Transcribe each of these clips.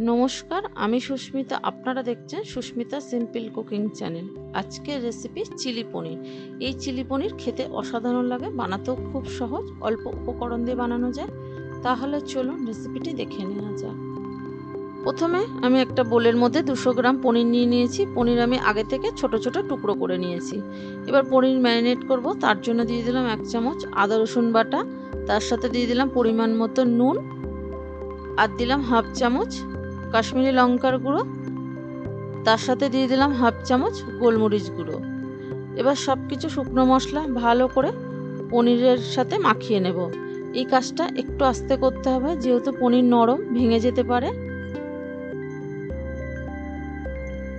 নমস্কার, আমি সুস্মিতা। আপনারা দেখছেন সুস্মিতা সিম্পল কুকিং চ্যানেল আজকের রেসিপি চিলি পনির। এই চিলি পনির খেতে অসাধারণ লাগে, বানাতেও খুব সহজ, অল্প উপকরণ দিয়ে বানানো যায়। তাহলে চলুন রেসিপিটি দেখে নেওয়া যাক। প্রথমে আমি একটা বোলের মধ্যে দুশো গ্রাম পনির নিয়ে নিয়েছি। পনির আমি আগে থেকে ছোট ছোট টুকরো করে নিয়েছি। এবার পনির ম্যারিনেট করব। তার জন্য দিয়ে দিলাম এক চামচ আদা, রসুন বাটা। তার সাথে দিয়ে দিলাম পরিমাণ মতো নুন। আর দিলাম হাফ চামচ কাশ্মীরি লঙ্কার গুঁড়ো, তার সাথে দিয়ে দিলাম হাফ চামচ গোলমরিচ গুঁড়ো। এবার সব কিছু শুকনো মশলা ভালো করে পনিরের সাথে মাখিয়ে নেব। এই কাজটা একটু আস্তে করতে হবে, যেহেতু পনির নরম ভেঙে যেতে পারে।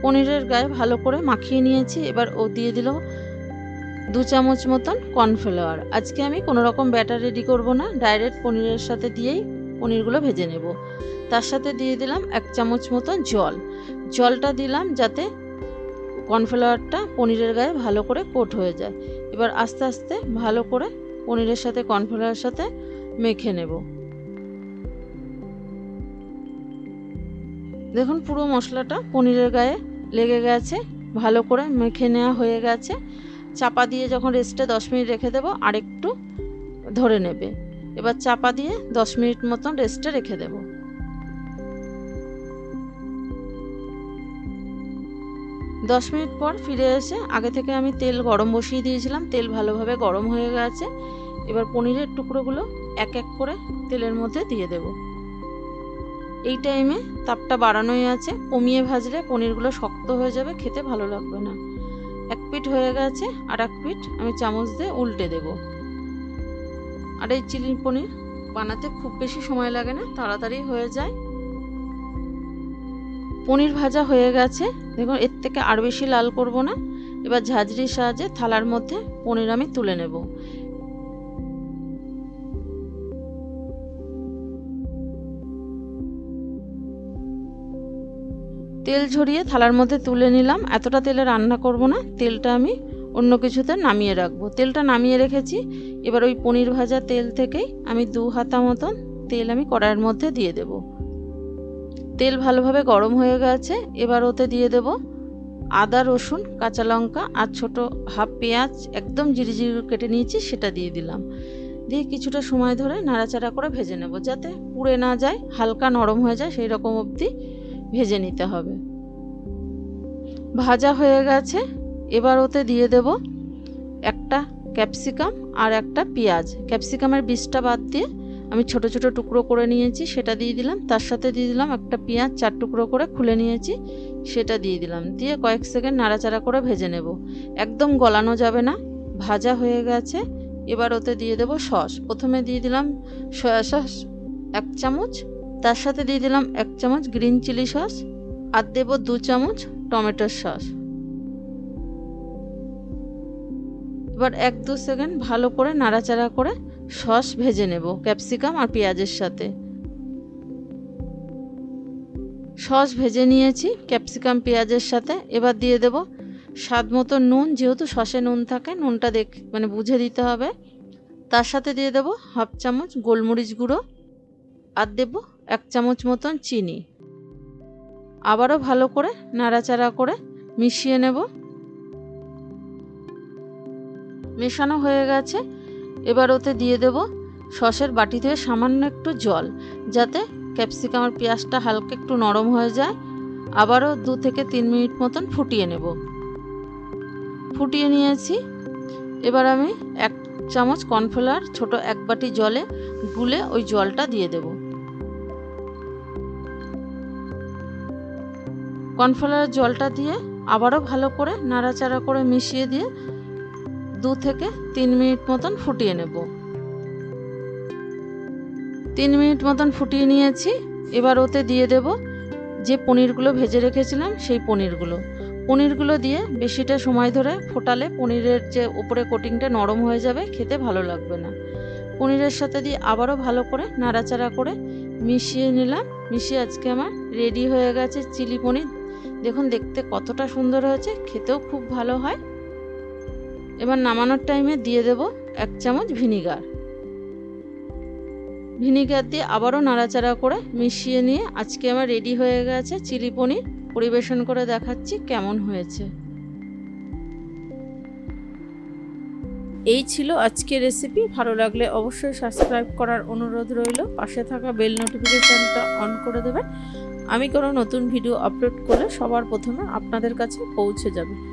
পনিরের গায়ে ভালো করে মাখিয়ে নিয়েছি, এবার ও দিয়ে দিল দু চামচ মতন কর্নফ্লাওয়ার। আজকে আমি কোনো রকম ব্যাটার রেডি করব না, ডাইরেক্ট পনিরের সাথে দিয়েই পনিরগুলো ভেজে নেব। তার সাথে দিয়ে দিলাম এক চামচ মতন জল। জলটা দিলাম যাতে কর্নফ্লাওয়ারটা পনিরের গায়ে ভালো করে কোট হয়ে যায়। এবার আস্তে আস্তে ভালো করে পনিরের সাথে, কর্নফ্লাওয়ারের সাথে মেখে নেব। দেখুন পুরো মশলাটা পনিরের গায়ে লেগে গেছে, ভালো করে মেখে নেওয়া হয়ে গেছে। চাপা দিয়ে যখন রেস্টে দশ মিনিট রেখে দেবো, আরেকটু ধরে নেবে। এবার চাপা দিয়ে দশ মিনিট মতন রেস্টে রেখে দেব। দশ মিনিট পর ফিরে এসে আগে থেকে আমি তেল গরম বসিয়ে দিয়েছিলাম, তেল ভালোভাবে গরম হয়ে গেছে। এবার পনিরের টুকরোগুলো এক এক করে তেলের মধ্যে দিয়ে দেব। এই টাইমে তাপটা বাড়ানোই আছে, কমিয়ে ভাজলে পনিরগুলো শক্ত হয়ে যাবে, খেতে ভালো লাগবে না। এক পিঠ হয়ে গেছে আর এক পিঠ আমি চামচ দিয়ে উল্টে দেব। আর এই চিলি পনির বানাতে খুব বেশি সময় লাগে না, তাড়াতাড়ি হয়ে যায়। পনির ভাজা হয়ে গেছে। দেখুন, এর থেকে আর বেশি লাল করব না। এবার ঝাঁঝরির সাহায্যে থালার মধ্যে পনির আমি তুলে নেব। তেল ঝরিয়ে থালার মধ্যে তুলে নিলাম। এতটা তেলে রান্না করব না। তেলটা আমি অন্য কিছুতে নামিয়ে রাখব। তেলটা নামিয়ে রেখেছি। এবার ওই পনির ভাজা তেল থেকেই আমি দু হাতা মতন তেল আমি কড়াইয়ের মধ্যে দিয়ে দেব। তেল ভালোভাবে গরম হয়ে গেছে। এবার ওতে দিয়ে দেব আদা, রসুন, কাঁচা লঙ্কা আর ছোট হাফ পেঁয়াজ। একদম জিরি কেটে নিয়েছি, সেটা দিয়ে দিলাম। দিয়ে কিছুটা সময় ধরে নাড়াচাড়া করে ভেজে নেব, যাতে পুড়ে না যায়, হালকা নরম হয়ে যায়, সেই রকম অবধি ভেজে নিতে হবে। ভাজা হয়ে গেছে। এবার ওতে দিয়ে দেব একটা ক্যাপসিকাম আর একটা পেঁয়াজ। ক্যাপসিকামের বীজটা বাদ দিয়ে আমি ছোট ছোট টুকরো করে নিয়েছি, সেটা দিয়ে দিলাম। তার সাথে দিয়ে দিলাম একটা পেঁয়াজ, চার টুকরো করে খুলে নিয়েছি, সেটা দিয়ে দিলাম। দিয়ে কয়েক সেকেন্ড নাড়াচাড়া করে ভেজে নেব। একদম গলানো যাবে না, ভাজা হয়ে গেছে। এবার ওতে দিয়ে দেব সস। প্রথমে দিয়ে দিলাম সয়া সস এক চামচ, তার সাথে দিয়ে দিলাম এক চামচ গ্রিন চিলি সস, আর দেব দু চামচ টমেটোর সস। এবার এক দু সেকেন্ড ভালো করে নাড়াচাড়া করে সস ভেজে নেব, ক্যাপসিকাম আর পেঁয়াজের সাথে। সস ভেজে নিয়েছি, ক্যাপসিকাম, পেঁয়াজের সাথে। এবার দিয়ে দেব স্বাদ মতো নুন, যেহেতু সসে নুন থাকে, নুনটা দেখ মানে বুঝে দিতে হবে। তার সাথে দিয়ে দেব হাফ চামচ গোলমরিচ গুঁড়ো আর দেব এক চামচ মতন চিনি। আবারও ভালো করে নাড়াচাড়া করে মিশিয়ে নেব। মেশানো হয়ে গেছে। এবার ওতে দিয়ে দেব সসের বাটি থেকে সামান্য একটু জল, যাতে ক্যাপসিকাম আর পেঁয়াজটা হালকা একটু নরম হয়ে যায়। আবারও দু থেকে তিন মিনিট মতন ফুটিয়ে নেব। ফুটিয়ে নিয়েছি। এবার আমি এক চামচ কর্নফ্লাওয়ার ছোট এক বাটি জলে গুলে ওই জলটা দিয়ে দেব। কর্নফ্লাওয়ার জলটা দিয়ে আবারও ভালো করে নাড়াচাড়া করে মিশিয়ে দিয়ে দু থেকে তিন মিনিট মতন ফুটিয়ে নেব। তিন মিনিট মতন ফুটিয়ে নিয়েছি। এবার ওতে দিয়ে দেব যে পনিরগুলো ভেজে রেখেছিলাম সেই পনিরগুলো। পনিরগুলো দিয়ে বেশিটা সময় ধরে ফোটালে পনিরের যে উপরে কোটিংটা নরম হয়ে যাবে, খেতে ভালো লাগবে না। পনিরের সাথে দিয়ে আবারও ভালো করে নাড়াচাড়া করে মিশিয়ে নিলাম। মিশিয়ে আজকে আমার রেডি হয়ে গেছে চিলি পনির। দেখুন, দেখতে কতটা সুন্দর হয়েছে, খেতেও খুব ভালো হয়। এবার নামানোর টাইমে দিয়ে দেব এক চামচ ভিনিগার। ভিনিগার দিয়ে আবারও নাড়াচাড়া করে মিশিয়ে নিয়ে আজকে আমার রেডি হয়ে গেছে চিলি পনির। পরিবেশন করে দেখাচ্ছি কেমন হয়েছে। এই ছিল আজকের রেসিপি ভালো লাগলে অবশ্যই সাবস্ক্রাইব করার অনুরোধ রইল। পাশে থাকা বেল নোটিফিকেশানটা অন করে দেবেন। আমি কোনো নতুন ভিডিও আপলোড করলে সবার প্রথমে আপনাদের কাছে পৌঁছে যাবে।